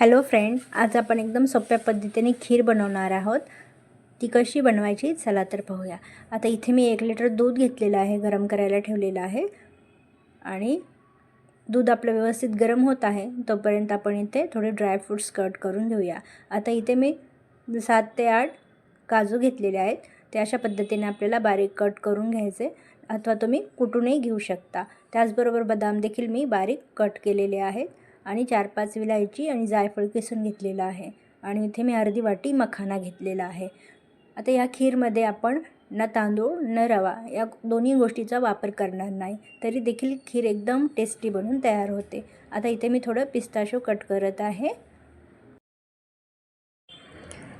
Hello friend आज आपण एकदम सोप्या पद्धतीने खीर बनवणार आहोत. ती कशी बनवायची? चला तर पाहूया. आता इथे मी एक लिटर दूध घेतलेलं आहे गरम करायला ठेवलेलं आहे. आणि दूध आपलं व्यवस्थित गरम होत आहे तोपर्यंत आपण इथे थोडे ड्रायफ्रूट्स कट करून घेऊया. आता इथे मी सात ते आठ काजू घेतलेले आहेत. ते अशा पद्धतीने आपल्याला बारीक कट करून घ्यायचे. अथवा तुम्ही कुठूनही घेऊ शकता. त्याचबरोबर बदाम देखील मी बारीक कट केलेले आहेत. आणि चार पाच विलायची आणि जायफळ किसून घेतलेलं आहे. आणि इथे मी अर्धी वाटी मखाना घेतलेला आहे. आता या खीरमध्ये आपण न तांदूळ न रवा या दोन्ही गोष्टीचा वापर करणार नाही. तरी देखील खीर एकदम टेस्टी बनून तयार होते. आता इथे मी थोडं पिस्ताशो कट करत आहे.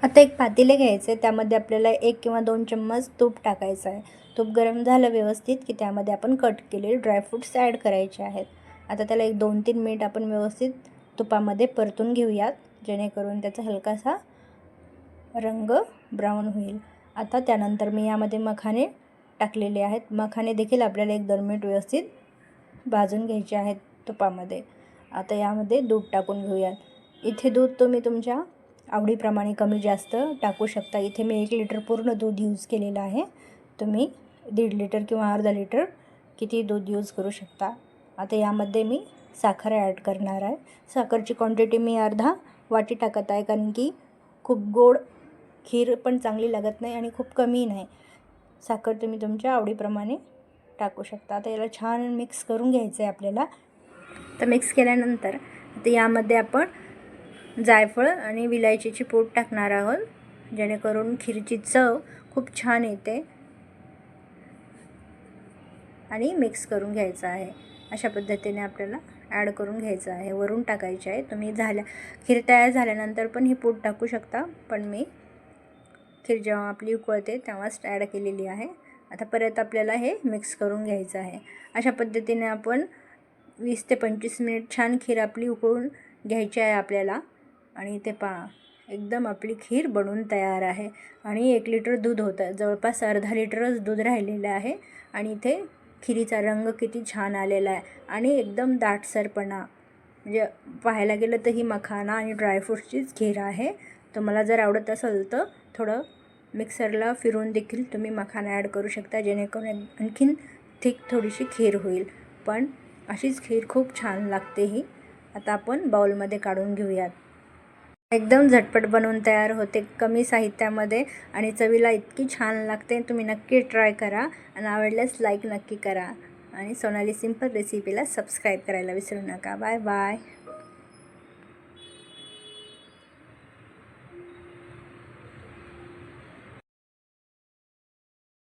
आता एक पातेले घ्यायचे. त्यामध्ये आपल्याला एक किंवा दोन चम्मच तूप टाकायचं आहे. तूप गरम झालं व्यवस्थित की त्यामध्ये आपण कट केलेले ड्रायफ्रूट्स ॲड करायचे आहेत. आता त्याला एक दोन तीन मिनिट आपण व्यवस्थित तुपामध्ये परतून घेऊयात जेणेकरून त्याचा हलकासा रंग ब्राऊन होईल. आता त्यानंतर मी यामध्ये मखाने टाकलेले आहेत. मखाने देखील आपल्याला एक दोन मिनिट व्यवस्थित भाजून घ्यायचे आहेत तुपामध्ये. आता यामध्ये दूध टाकून घेऊयात. इथे दूध तुम्ही तुमच्या आवडीप्रमाणे कमी जास्त टाकू शकता. इथे मी एक लिटर पूर्ण दूध यूज केलेलं आहे. तुम्ही दीड लिटर किंवा अर्धा लिटर किती दूध यूज करू शकता. आता यामध्ये मी साखर ॲड करणार आहे. साखरची क्वांटिटी मी अर्धा वाटी टाकत आहे कारण की खूप गोड खीर पण चांगली लागत नाही आणि खूप कमी नाही. साखर तुम्ही तुमच्या आवडीप्रमाणे टाकू शकता. आता याला छान मिक्स करून घ्यायचं आहे आपल्याला. तर मिक्स केल्यानंतर आता यामध्ये आपण जायफळ आणि विलायचीची पूड टाकणार आहोत जेणेकरून खीरची चव खूप छान येते आणि मिक्स करून घ्यायचं आहे. अशा पद्धतीने आपल्याला ॲड करून घ्यायचं आहे. वरून टाकायचे आहे. तुम्ही झाल्या खीर तयार झाल्यानंतर पण ही पूड टाकू शकता. पण मी खीर जेव्हा आपली उकळते तेव्हाच ॲड केलेली आहे. आता परत आपल्याला हे मिक्स करून घ्यायचं आहे. अशा पद्धतीने आपण वीस ते पंचवीस मिनिट छान खीर आपली उकळून घ्यायची आहे आपल्याला. आणि ते पहा एकदम आपली खीर बनवून तयार आहे. आणि एक लिटर दूध होतं. जवळपास अर्धा लिटरच दूध राहिलेलं आहे. आणि इथे खिरीचा रंग किती छान आलेला आहे. आणि एकदम दाटसरपणा. म्हणजे पाहायला गेलं तर ही मखाना आणि ड्रायफ्रूट्सचीच खीर आहे. तुम्हाला जर आवडत असेल तर थोडं मिक्सरला फिरून देखील तुम्ही मखाना ॲड करू शकता जेणेकरून आणखीन थिक थोडीशी खीर होईल. पण अशीच खीर खूप छान लागते ही. आता आपण बाउलमध्ये काढून घेऊयात. एकदम झटपट बनवून तयार होते. कमी साहित्यामध्ये आणि चवीला इतकी छान लागते. तुम्ही नक्की ट्राय करा आणि आवडल्यास लाईक नक्की करा. आणि सोनाली सिंपल रेसिपीला सबस्क्राईब करायला विसरू नका. Bye bye